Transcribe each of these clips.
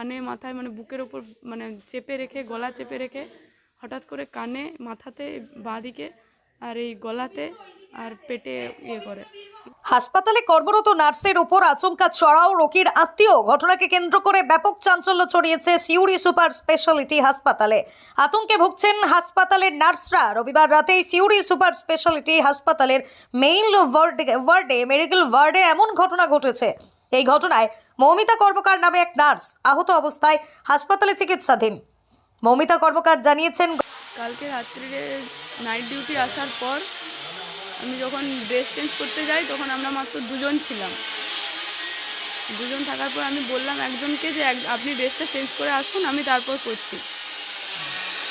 কানে, মাথায় মানে বুকের ওপর মানে চেপে রেখে, গলা চেপে রেখে হঠাৎ করে কানে, মাথাতে, বাঁদিকে আর এই গলাতে আর পেটে ইয়ে করে। হাসপাতালে কর্মরত নার্সের উপর আচমকা চড়াও রোগীর আত্মীয়। ঘটনাকে কেন্দ্র করে ব্যাপক চাঞ্চল্য ছড়িয়েছে সিউড়ি সুপার স্পেশালিটি হাসপাতালে। আতঙ্কে ভুগছেন হাসপাতালের নার্সরা। রবিবার রাতেই সিউড়ি সুপার স্পেশালিটি হাসপাতালের মেইন ওয়ার্ডে ওয়ার্ডে, মেডিকেল ওয়ার্ডে এমন ঘটনা ঘটেছে। এই ঘটনায় মৌমিতা কর্মকার নামে এক নার্স আহত অবস্থায় হাসপাতালে চিকিৎসাধীন। মৌমিতা কর্মকার জানিয়েছেন, কালকে রাত্রিরে নাইট ডিউটি আসার পর আমি যখন ড্রেস চেঞ্জ করতে যাই, তখন আমরা মাত্র দুজন ছিলাম। দুজন থাকার পর আমি বললাম একজনকে যে আপনি ড্রেসটা চেঞ্জ করে আসুন, আমি তারপর করছি।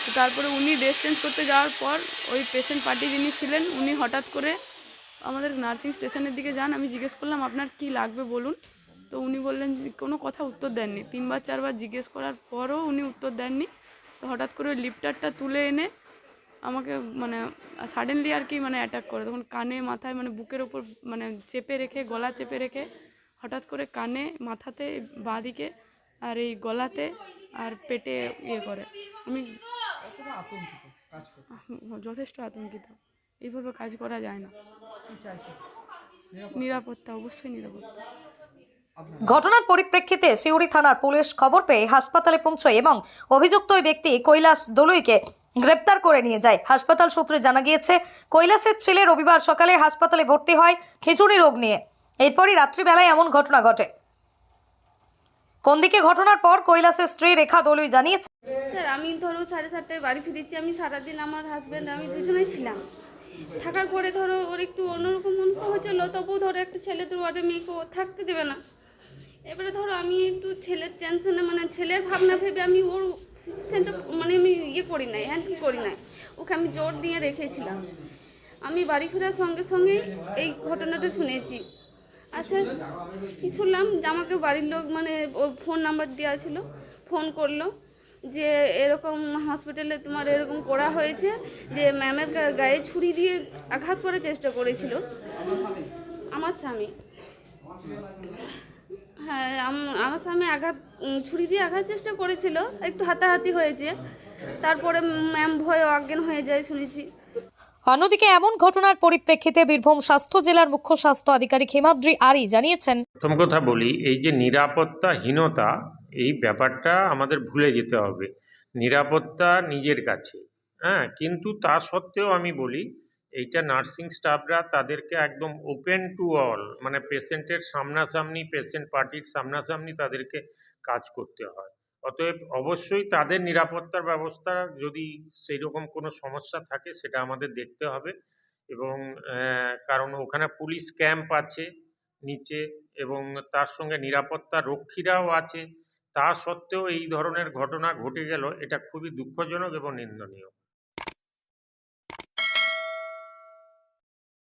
তো তারপরে উনি ড্রেস চেঞ্জ করতে যাওয়ার পর ওই পেশেন্ট পার্টি যিনি ছিলেন, উনি হঠাৎ করে আমাদের নার্সিং স্টেশনের দিকে যান। আমি জিজ্ঞেস করলাম, আপনার কি লাগবে বলুন? তো উনি বললেন যে কোনো কথা উত্তর দেননি। তিনবার চারবার জিজ্ঞেস করার পরও উনি উত্তর দেননি। তো হঠাৎ করে ওই লিফটারটা তুলে এনে আমাকে মানে সাডেনলি আর কি মানে অ্যাটাক করে। তখন কানে মাথায় মানে বুকের ওপর মানে চেপে রেখে গলা চেপে রেখে হঠাৎ করে কানে মাথাতে বাঁদিকে আর এই গলাতে আর পেটে ইয়ে করে। আমি যথেষ্ট আতঙ্কিত। এইভাবে কাজ করা যায় না। নিরাপত্তা অবশ্যই নিরাপত্তা। ঘটনার পরিপ্রেক্ষিতে সিউড়ি থানার পুলিশ খবর পেয়ে হাসপাতালে পৌঁছয় এবং অভিযুক্ত ওই ব্যক্তি কৈলাস দলুইকে গ্রেপ্তার করে নিয়ে যায়। হাসপাতাল সূত্রে জানা গিয়েছে, কৈলাসের ছেলে রবিবার সকালে হাসপাতালে ভর্তি হয় খিচুড়ি রোগ নিয়ে। এরপরই রাত্রিবেলায় এমন ঘটনা ঘটে। কোন দিকে ঘটনার পর কৈলাসের স্ত্রী রেখা দলুই জানিয়েছে? স্যার, আমি ধরো সাড়ে সাতটায় বাড়ি ফিরেছি, আমি সারাদিন আমার হাজব্যান্ড আমি দুজনেই ছিলাম। থাকার পরে ধরো ওর একটু অন্যরকম মন হয়েছিল, তবুও ধরো একটা ছেলে ওয়ার্ডে মেয়েকে থাকতে দেবে না। এবারে ধরো আমি একটু ছেলের টেনশনে মানে ছেলের ভাবনা ভেবে আমি ওর সিচুয়েশনটা মানে আমি ইয়ে করি নাই হ্যান্ডেল করি নাই। ওকে আমি জোর দিয়ে রেখেছিলাম। আমি বাড়ি ফেরার সঙ্গে সঙ্গেই এই ঘটনাটা শুনেছি। আচ্ছা কি শুনলাম? যে আমাকে বাড়ির লোক মানে ফোন নাম্বার দেওয়া ছিল ফোন করল যে এরকম হসপিটালে তোমার এরকম করা হয়েছে যে ম্যামের গায়ে ছুরি দিয়ে আঘাত করার চেষ্টা করেছিল। আমার স্বামী। আমার স্বামী আঘাত ছুরি দিয়ে আঘাত চেষ্টা করেছিল একটু হাতাহাতি হয়েছে। তারপরে ম্যাম ভয়ে অজ্ঞান হয়ে যায় শুনেছি অন্যদিকে এমন ঘটনার পরিপ্রেক্ষিতে বীরভূম স্বাস্থ্য জেলার মুখ্য স্বাস্থ্য আধিকারিক হিমাদ্রি আরি জানিয়েছেন প্রথম কথা বলি এই যে নিরাপত্তাহীনতা এই ব্যাপারটা আমাদের ভুলে যেতে হবে। নিরাপত্তা নিজের কাছে হ্যাঁ? কিন্তু তা সত্ত্বেও আমি বলি এইটা নার্সিং স্টাফরা তাদেরকে একদম ওপেন টু অল মানে পেশেন্টের সামনাসামনি পেশেন্ট পার্টির সামনাসামনি তাদেরকে কাজ করতে হয়। অতএব অবশ্যই তাদের নিরাপত্তার ব্যবস্থা যদি সেই রকম কোনো সমস্যা থাকে সেটা আমাদের দেখতে হবে এবং কারণ ওখানে পুলিশ ক্যাম্প আছে নিচে এবং তার সঙ্গে নিরাপত্তা রক্ষীরাও আছে। তা সত্ত্বেও এই ধরনের ঘটনা ঘটে গেল, এটা খুবই দুঃখজনক এবং নিন্দনীয়।